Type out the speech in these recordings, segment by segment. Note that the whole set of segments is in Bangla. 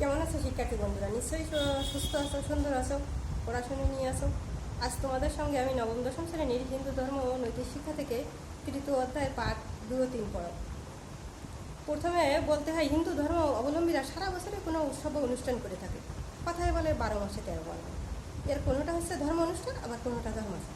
কেমন আছো শিক্ষার্থী বন্ধুরা? নিশ্চয়ই সুস্থ আছো, সুন্দর আছো, পড়াশুনো নিয়ে আসো আজ তোমাদের সঙ্গে আমি নবম দশম শ্রেণির হিন্দু ধর্ম ও নৈতিক শিক্ষা থেকে তৃতীয় অধ্যায় পাঠ দু ও তিন পড়াব প্রথমে বলতে হয়, হিন্দু ধর্ম অবলম্বীরা সারা বছরে কোনো উৎসব অনুষ্ঠান করে থাকে। কথায় বলে বারো মাসে তেরো পার্বণ এর কোনোটা হচ্ছে ধর্ম অনুষ্ঠান, আবার কোনোটা ধর্মাচার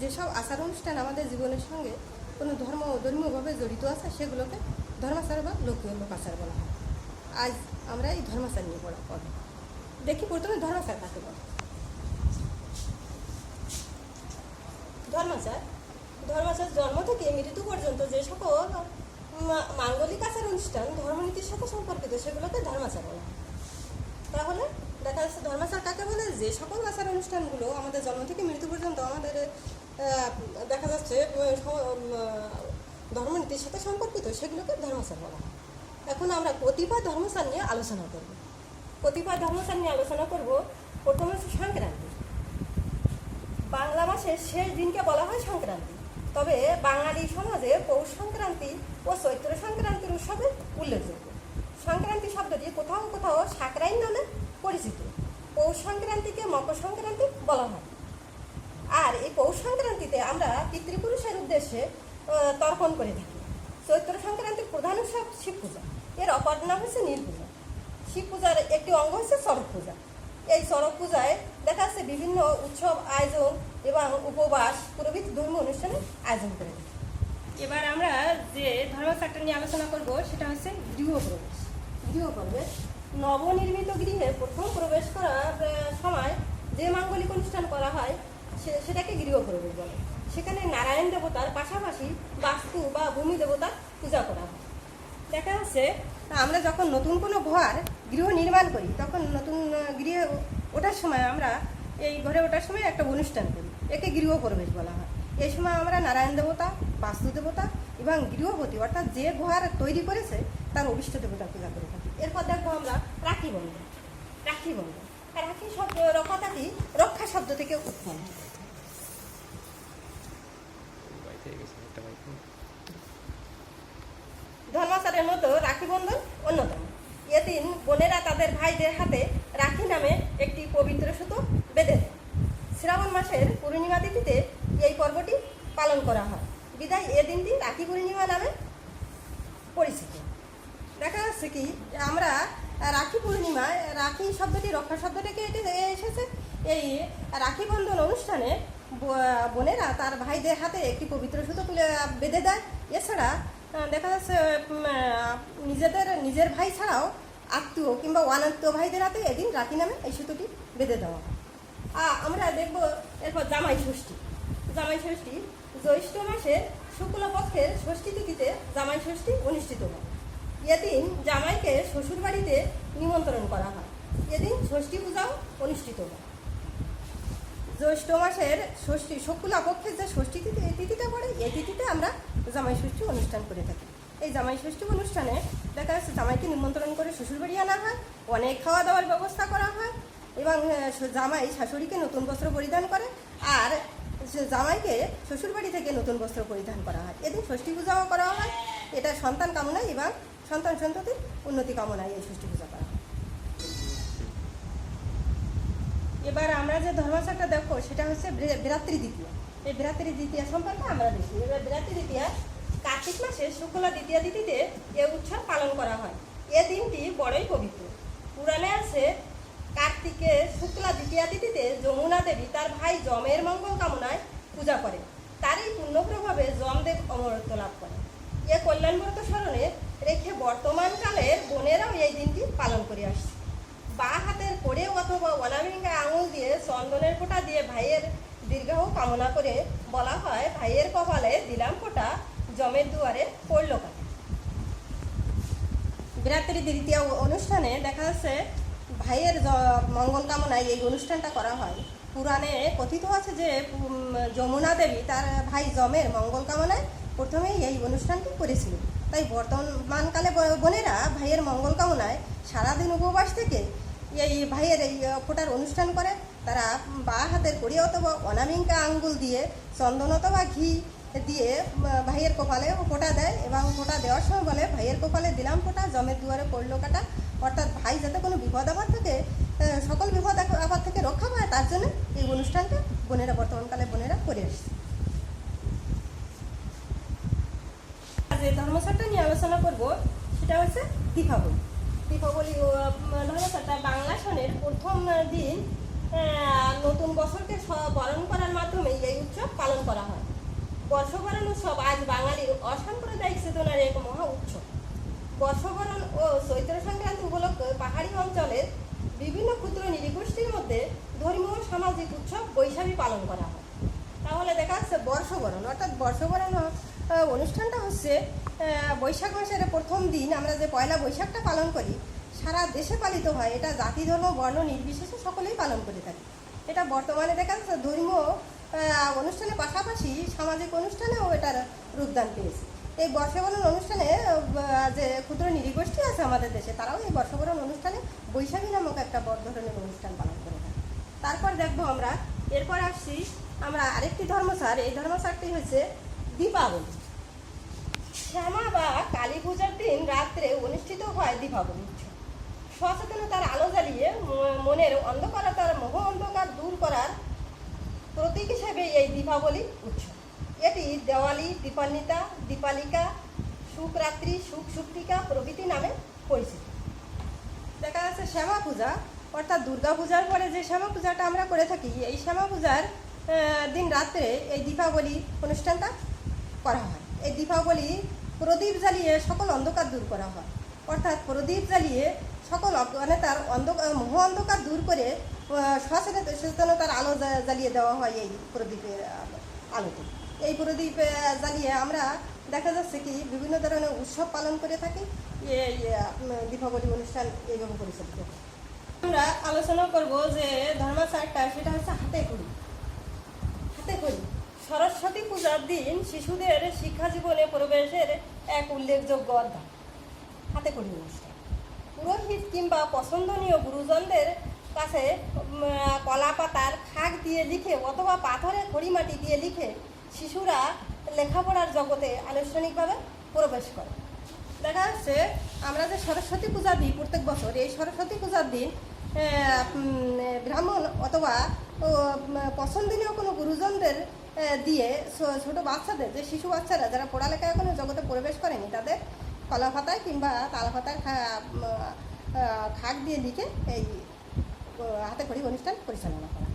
যেসব আচার অনুষ্ঠান আমাদের জীবনের সঙ্গে কোনো ধর্ম ধর্মীয়ভাবে জড়িত আছে, সেগুলোকে ধর্মাচার বা লোকীয় লোকাচার বলা হয়। আজ আমরা এই ধর্মাচার নিয়ে পড়া পড়ব দেখি প্রথমে ধর্মাচার কাকে বলে ধর্মাচার ধর্মাচার জন্ম থেকে মৃত্যু পর্যন্ত যে সকল মাঙ্গলিক আচার অনুষ্ঠান, ধর্মনীতির সাথে সম্পর্কিত, সেগুলোকে ধর্মাচার বলা। তাহলে দেখা যাচ্ছে ধর্মাচার কাকে বলে? যে সকল আচার অনুষ্ঠানগুলো আমাদের জন্ম থেকে মৃত্যু পর্যন্ত আমাদের দেখা যাচ্ছে ধর্মনীতির সাথে সম্পর্কিত, সেগুলোকে ধর্মাচার বলা। হয় এখন আমরা কতিপয় ধর্মচার নিয়ে আলোচনা করব। কতিপয় ধর্মচার নিয়ে আলোচনা করব প্রথম সংক্রান্তি। বাংলা মাসের শেষ দিনকে বলা হয় সংক্রান্তি। তবে বাঙালি সমাজে পৌষ সংক্রান্তি ও চৈত্র সংক্রান্তির উৎসবে উল্লেখযোগ্য। সংক্রান্তি শব্দটি কোথাও কোথাও সাকরাইন নামে পরিচিত। পৌষ সংক্রান্তিকে মকর সংক্রান্তি বলা হয়। আর এই পৌষ সংক্রান্তিতে আমরা পিতৃপুরুষের উদ্দেশ্যে তর্পণ করে থাকি। চৈত্র সংক্রান্তির প্রধান উৎসব শিব পূজা এর অপর নাম হচ্ছে নীল পূজা শিব পূজার একটি অঙ্গ হচ্ছে চড়ক পূজা এই চড়ক পূজায় দেখা যাচ্ছে বিভিন্ন উৎসব আয়োজন এবং উপবাস প্রভৃতি ধর্ম অনুষ্ঠানে আয়োজন করে এবার আমরা যে ধর্মচারটা নিয়ে আলোচনা করব, সেটা হচ্ছে গৃহপ্রবেশ। গৃহপ্রবেশ, নবনির্মিত গৃহে প্রথম প্রবেশ করার সময় যে মাঙ্গলিক অনুষ্ঠান করা হয় সেটাকে গৃহপ্রবেশ বলে। সেখানে নারায়ণ দেবতার পাশাপাশি বাস্তু বা ভূমি দেবতার পূজা করা হয়। দেখা যাচ্ছে আমরা যখন নতুন কোনো ঘর, গৃহ নির্মাণ করি, তখন নতুন গৃহে ওঠার সময় আমরা এই ঘরে ওঠার সময় একটা অনুষ্ঠান করি, একে গৃহপ্রবেশ বলা হয়। এই সময় আমরা নারায়ণ দেবতা, বাস্তু দেবতা এবং গৃহপতি, অর্থাৎ যে ঘর তৈরি করেছে, তার অভিষ্ট দেবতা পূজা করে থাকি। এরপর দেখব আমরা রাখি বন্ধন। রাখি বন্ধন। আর রাখি শব্দ কথাটি রক্ষা শব্দ থেকে উৎপন্ন বাইক হয়ে গেছে একটা বাইক ধর্মাচারের মতো রাখি বন্ধন অন্যতম। এদিন বোনেরা তাদের ভাইদের হাতে রাখি নামে একটি পবিত্র সুতো বেঁধে দেয়। শ্রাবণ মাসের পূর্ণিমা তিথিতে এই পর্বটি পালন করা হয়। বিদায় এ দিনটি রাখি পূর্ণিমা নামে পরিচিত। দেখা যাচ্ছে কি, আমরা রাখি পূর্ণিমায় রাখি শব্দটি, রক্ষা শব্দটা থেকে এটি এসেছে। এই রাখি বন্ধন অনুষ্ঠানে বোনেরা তার ভাইদের হাতে একটি পবিত্র সুতো তুলে বেঁধে দেয়। এছাড়া দেখা যাচ্ছে নিজেদের, নিজের ভাই ছাড়াও আত্মীয় কিংবা অনাত্মীয় ভাইদের হাতে এদিন রাখি নামে এই সুতোটি বেঁধে দেওয়া। হয় আমরা দেখব এরপর জামাই ষষ্ঠী। জামাই ষষ্ঠী, জ্যৈষ্ঠ মাসের শুক্লপক্ষের ষষ্ঠী তিথিতে জামাই ষষ্ঠী অনুষ্ঠিত হয়। এদিন জামাইকে শ্বশুর বাড়িতে নিমন্ত্রণ করা হয়। এদিন ষষ্ঠী পূজাও অনুষ্ঠিত হয়। জ্যৈষ্ঠ মাসের ষষ্ঠী শুক্লা পক্ষের যে ষষ্ঠী তিথি, এই তিথিটা পড়ে এই তিথিতে আমরা জামাই ষষ্ঠী অনুষ্ঠান করে থাকি। এই জামাই ষষ্ঠী অনুষ্ঠানে দেখা যাচ্ছে জামাইকে নিমন্ত্রণ করে শ্বশুরবাড়ি আনা হয়, অনেক খাওয়া দাওয়ার ব্যবস্থা করা হয় এবং জামাই শাশুড়িকে নতুন বস্ত্র পরিধান করে আর জামাইকে শ্বশুরবাড়ি থেকে নতুন বস্ত্র পরিধান করা হয়। এদিন ষষ্ঠী পূজাও করা হয়। এটা সন্তান কামনায় এবং সন্তান সন্ততির উন্নতি কামনায় এই ষষ্ঠী পূজা করা হয়। এবার আমরা যে ধর্মাচারটা দেখো সেটা হচ্ছে বৃ- বৃরাত্রি দ্বিতীয়া। এই বৃরাত্রি দ্বিতীয়া সম্পর্কে আমরা দেখি। এবার বৃরাত্রি দ্বিতীয়া, কার্তিক মাসের শুক্লা দ্বিতীয়া তিথিতে এ উৎসব পালন করা হয়। এ দিনটি বড়ই পবিত্র। পুরাণে আছে, কার্তিকে শুক্লা দ্বিতীয়া তিথিতে যমুনা দেবী তার ভাই যমের মঙ্গল কামনায় পূজা করে। তারই পুণ্য প্রভাবে যমদেব অমরত্ব লাভ করে। এ কল্যাণব্রত স্মরণে রেখে বর্তমানকালের বোনেরাও এই দিনটি পালন করে আসছে। বা হাতের করে অথবা অনামিকা আঙুল দিয়ে চন্দনের ফোঁটা দিয়ে ভাইয়ের দীর্ঘায়ু কামনা করে বলা হয়, ভাইয়ের কপালে দিলাম ফোঁটা, জমের দুয়ারে পড়ল কাটা বৃহত্তরী দ্বিতীয় অনুষ্ঠানে দেখা যাচ্ছে, ভাইয়ের মঙ্গল কামনায় এই অনুষ্ঠানটা করা হয়। পুরাণে কথিত আছে যে যমুনা দেবী তার ভাই জমের মঙ্গল কামনায় প্রথমেই এই অনুষ্ঠানটি করেছিল। তাই বর্তমানকালে বোনেরা ভাইয়ের মঙ্গল কামনায় সারাদিন উপবাস থেকে এই ভাইয়ের এই ফোঁটার অনুষ্ঠান করে, তারা বা হাতের কড়ি অথবা অনামিকা আঙ্গুল দিয়ে, চন্দন অথবা ঘি দিয়ে ভাইয়ের কপালে ফোঁটা দেয় এবং ফোঁটা দেওয়ার সময় বলে, ভাইয়ের কপালে দিলাম ফোঁটা, জমের দুয়ারে পড়ল কাটা। অর্থাৎ ভাই যাতে কোনো বিপদ আপদ থেকে সকল বিপদ আপ- আপদ থেকে রক্ষা পায়, তার জন্য এই অনুষ্ঠানটা বোনেরা, বর্তমানকালে বোনেরা করে আসছে যে ধর্মসারটা নিয়ে আলোচনা করব, সেটা হচ্ছে দীপাবলি। দীপাবলি ধর্মসারটা বাংলা সনের প্রথম দিন নতুন বছরকে বরণ করার মাধ্যমে এই উৎসব পালন করা হয়। বর্ষবরণ উৎসব আজ বাঙালির অসাম্প্রদায়িক চেতনার এক মহা উৎসব। বর্ষবরণ ও চৈত্র সংক্রান্তি উপলক্ষে পাহাড়ি অঞ্চলের বিভিন্ন ক্ষুদ্র নৃগোষ্ঠীর মধ্যে ধর্মীয় সামাজিক উৎসব, বৈশাখী পালন করা হয়। তাহলে দেখা যাচ্ছে বর্ষবরণ, অর্থাৎ বর্ষবরণ অনুষ্ঠানটা হচ্ছে বৈশাখ মাসের প্রথম দিন আমরা যে পয়লা বৈশাখটা পালন করি, সারা দেশে পালিত হয়। এটা জাতি, ধর্ম, বর্ণ নির্বিশেষে সকলেই পালন করে থাকি। এটা বর্তমানে দেখা যাচ্ছে ধর্মীয় অনুষ্ঠানের পাশাপাশি সামাজিক অনুষ্ঠানেও এটার রূপদান পেয়েছে। এই বর্ষবরণ অনুষ্ঠানে যে ক্ষুদ্র নৃগোষ্ঠী আছে আমাদের দেশে, তারাও এই বর্ষবরণ অনুষ্ঠানে বৈশাখী নামক একটা বড় ধরনের অনুষ্ঠান পালন করে থাকে। তারপর দেখব আমরা, এরপর আসছি আমরা আরেকটি ধর্মসার এই ধর্মসারটি হচ্ছে দীপাবলি। শ্যামা বা কালী পূজার দিন রাত্রে অনুষ্ঠিত হয় দীপাবলি উৎসব। সচেতনতার আলো জ্বালিয়ে মনের অন্ধকারতার মোহ অন্ধকার দূর করার প্রতীক হিসেবে এই দীপাবলি উৎসব। এটি দেওয়ালি, দীপান্বিতা, দীপালিকা সুখরাত্রি সুখ সুপ্তিকা প্রভৃতি নামে পরিচিত। দেখা যাচ্ছে শ্যামা পূজা, অর্থাৎ দুর্গা পূজার পরে যে শ্যামা পূজাটা আমরা করে থাকি, এই শ্যামা পূজার দিন রাত্রে এই দীপাবলি অনুষ্ঠানটা করা হয়। এই দীপাবলি প্রদীপ জ্বালিয়ে সকল অন্ধকার দূর করা হয়। অর্থাৎ প্রদীপ জ্বালিয়ে সকল মানে তার অন্ধকার মোহ অন্ধকার দূর করে সচেতন সচেতনতার আলো জ্বালিয়ে দেওয়া হয় এই প্রদীপের আলোতে। এই প্রদীপ জ্বালিয়ে আমরা দেখা যাচ্ছে কি বিভিন্ন ধরনের উৎসব পালন করে থাকি। এই দীপাবলি অনুষ্ঠান এইভাবে পরিচালিত আমরা আলোচনা করব যে ধর্মাচারটা সেটা হচ্ছে হাতে করি সরস্বতী পূজার দিন শিশুদের শিক্ষা জীবনে প্রবেশের এক উল্লেখযোগ্য অধ্যায়। হাতে করি অনুষ্ঠান। পুরোহিত কিংবা পছন্দনীয় গুরুজনদের কাছে কলা পাতার খাক দিয়ে লিখে অথবা পাথরের খড়িমাটি দিয়ে লিখে শিশুরা লেখাপড়ার জগতে আনুষ্ঠানিকভাবে প্রবেশ করে। দেখা যাচ্ছে, আমরা যে সরস্বতী পূজা দিই প্রত্যেক বছর, এই সরস্বতী পূজার দিন ব্রাহ্মণ অথবা পছন্দনীয় কোনো গুরুজনদের দিয়ে ছোট বাচ্চাদের, যে শিশু বাচ্চারা, যারা পড়ালেখা এখনও জগতে প্রবেশ করেনি, তাদের কলা পাতায় কিংবা তালা খাক দিয়ে লিখে এই হাতে খড়ি অনুষ্ঠান পরিচালনা করা।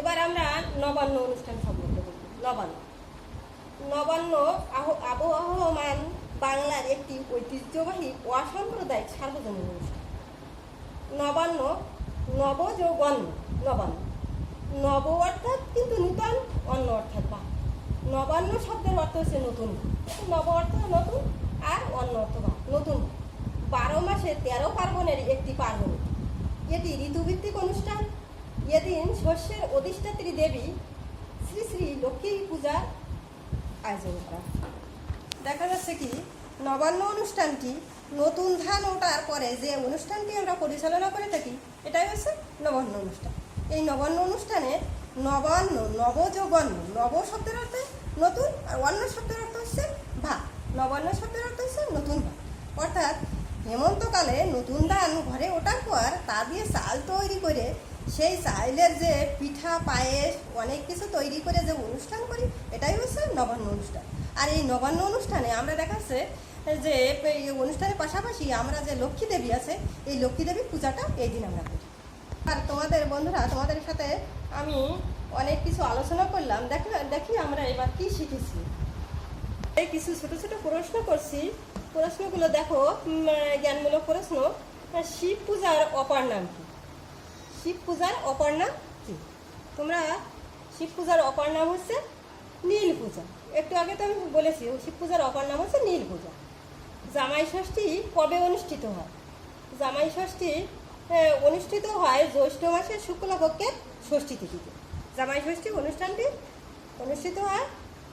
এবার আমরা নবান্ন অনুষ্ঠান সম্পর্কে বলব। নবান্ন। নবান্ন আবহমান বাংলার একটি ঐতিহ্যবাহী অসাম্প্রদায়িক সার্বজনীন অনুষ্ঠান। নবান্ন নবযৌবন্ন নবান্ন। নব অর্থাৎ কিন্তু নূতন অন্য অর্থাৎ বা। নবান্ন শব্দের অর্থ হচ্ছে নতুন। নব অর্থ নতুন আর অন্য অর্থ বা। নতুন। বারো মাসে তেরো পার্বণের একটি পার্বণ। এটি ঋতুভিত্তিক অনুষ্ঠান। এদিন শস্যের অধিষ্ঠাত্রী দেবী শ্রী শ্রী লক্ষ্মী পূজার আয়োজন করা। দেখা যাচ্ছে কি, নবান্ন অনুষ্ঠানটি নতুন ধান ওঠার পরে যে অনুষ্ঠানটি আমরা পরিচালনা করে থাকি, এটাই হচ্ছে নবান্ন অনুষ্ঠান। এই নবান্ন অনুষ্ঠানে নবান্ন নবযৌবন্ন নব শব্দের অর্থ নতুন আর অন্য শব্দের অর্থ হচ্ছে ভাত। নবান্ন শব্দের অর্থ হচ্ছে নতুন ভাত। অর্থাৎ হেমন্তকালে নতুন ধান ঘরে ওঠার পর তা দিয়ে চাল তৈরি করে সেই চাইলের যে পিঠা, পায়েস, অনেক কিছু তৈরি করে যে অনুষ্ঠান করি, এটাই হচ্ছে নবান্ন অনুষ্ঠান। আর এই নবান্ন অনুষ্ঠানে আমরা দেখাচ্ছে যে এই অনুষ্ঠানের পাশাপাশি আমরা যে লক্ষ্মী দেবী আছে, এই লক্ষ্মী দেবীর পূজাটা এই দিন আমরা করি। আর তোমাদের বন্ধুরা, তোমাদের সাথে আমি অনেক কিছু আলোচনা করলাম। দেখো, দেখি আমরা এবার কি শিখেছি। এই কিছু ছোট ছোট প্রশ্ন করছি। প্রশ্নগুলো দেখো জ্ঞানমূলক প্রশ্ন। শিব পূজার অপার নাম কি? শিব পূজার অপর নাম কি? তোমরা, শিব পূজার অপর নাম হচ্ছে নীল পূজা। একটু আগে তো আমি বলেছি, শিব পূজার অপর নাম হচ্ছে নীল পূজা। জামাই ষষ্ঠী কবে অনুষ্ঠিত হয়? জামাই ষষ্ঠী অনুষ্ঠিত হয় জ্যৈষ্ঠ মাসের শুক্লপক্ষের ষষ্ঠী তিথিতে। জামাই ষষ্ঠী অনুষ্ঠানটি অনুষ্ঠিত হয়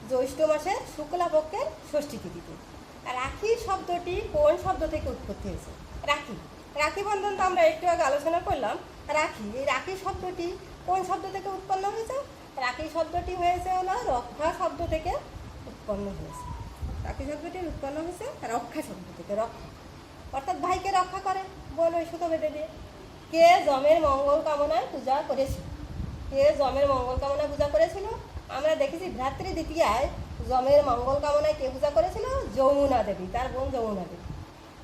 জ্যৈষ্ঠ মাসের শুক্লপক্ষের ষষ্ঠী তিথিতে। রাখি শব্দটি কোন শব্দ থেকে উৎপত্তি হয়েছে? রাখি। রাখি বন্ধন তো আমরা একটু আগে আলোচনা করলাম। রাখি, এই রাখি শব্দটি কোন শব্দ থেকে উৎপন্ন হয়েছে? রাখি শব্দটি হয়েছে হলো রক্ষা শব্দ থেকে উৎপন্ন হয়েছে? রাখি শব্দটি উৎপন্ন হয়েছে রক্ষা শব্দ থেকে, রক্ষা। অর্থাৎ ভাইকে রক্ষা করে। ওই সুতো বেঁধে দিয়ে। কে জমের মঙ্গল কামনায় পূজা করেছিল কে জমের মঙ্গল কামনায় পূজা করেছিল? আমরা দেখেছি ভ্রাতৃ দ্বিতীয়ায় জমের মঙ্গল কামনায় কে পূজা করেছিল? যমুনা দেবী, তার বোন যমুনা দেবী।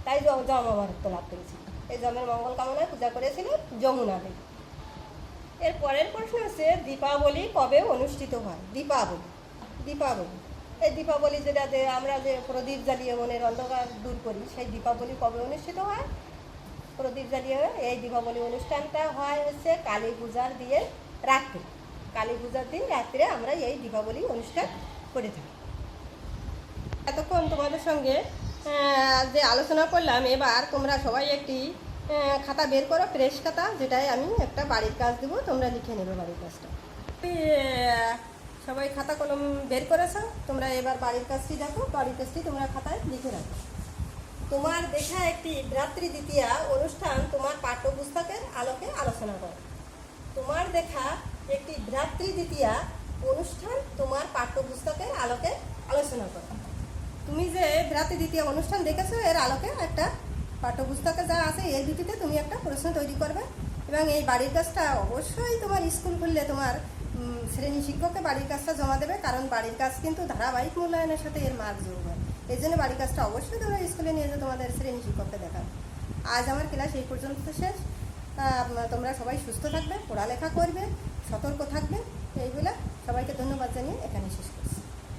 তাই জ- জম লাভ করেছিল। এই জমের মঙ্গল কামনায় পূজা করেছিল যমুনা দেবী। এর পরের প্রশ্ন হচ্ছে, দীপাবলি কবে অনুষ্ঠিত হয়? দীপাবলি। দীপাবলি। এই দীপাবলি যেটা যে আমরা যে প্রদীপ জ্বালিয়ে মনের অন্ধকার দূর করি, সেই দীপাবলি কবে অনুষ্ঠিত হয়? প্রদীপ জ্বালিয়ে এই দীপাবলি অনুষ্ঠানটা হয় হচ্ছে কালী পূজার দিয়ে রাত্রে। কালী পূজার দিন রাত্রে আমরা এই দীপাবলি অনুষ্ঠান করে থাকি। এতক্ষণ তোমাদের সঙ্গে যে আলোচনা করলাম, এবার তোমরা সবাই একটি খাতা বের করো প্রেস খাতা যেটাই আমি একটা বাড়ির কাজ দেবো, তোমরা লিখে নেবে বাড়ির কাজটা। সবাই খাতা কলম বের করেছ? তোমরা এবার বাড়ির কাজটি দেখো, বাড়ির কাজটি তোমরা খাতায় লিখে রাখো। তোমার দেখা একটি ভ্রাতৃ দ্বিতীয়া অনুষ্ঠান তোমার পাঠ্যপুস্তকের আলোকে আলোচনা করো। তোমার দেখা একটি ভ্রাতৃ দ্বিতীয়া অনুষ্ঠান তোমার পাঠ্যপুস্তকের আলোকে আলোচনা করো। তুমি যে ভ্রাতৃ দ্বিতীয় অনুষ্ঠান দেখেছ, এর আলোকে একটা পাঠ্যপুস্তকে যা আছে এর ভিত্তিতে তুমি একটা প্রশ্ন তৈরি করবে। এবং এই বাড়ির কাজটা অবশ্যই তোমার স্কুল খুললে তোমার শ্রেণি শিক্ষককে বাড়ির কাজটা জমা দেবে, কারণ বাড়ির কাজ কিন্তু ধারাবাহিক মূল্যায়নের সাথে এর মার্ক যোগ হয়। এই জন্য বাড়ির কাজটা অবশ্যই তোমরা স্কুলে নিয়ে যাও তোমাদের শ্রেণি শিক্ষককে দেখাবে। আজ আমার ক্লাস এই পর্যন্ত শেষ। তোমরা সবাই সুস্থ থাকবে, পড়ালেখা করবে, সতর্ক থাকবে। এইগুলা সবাইকে ধন্যবাদ জানিয়ে এখানে শেষ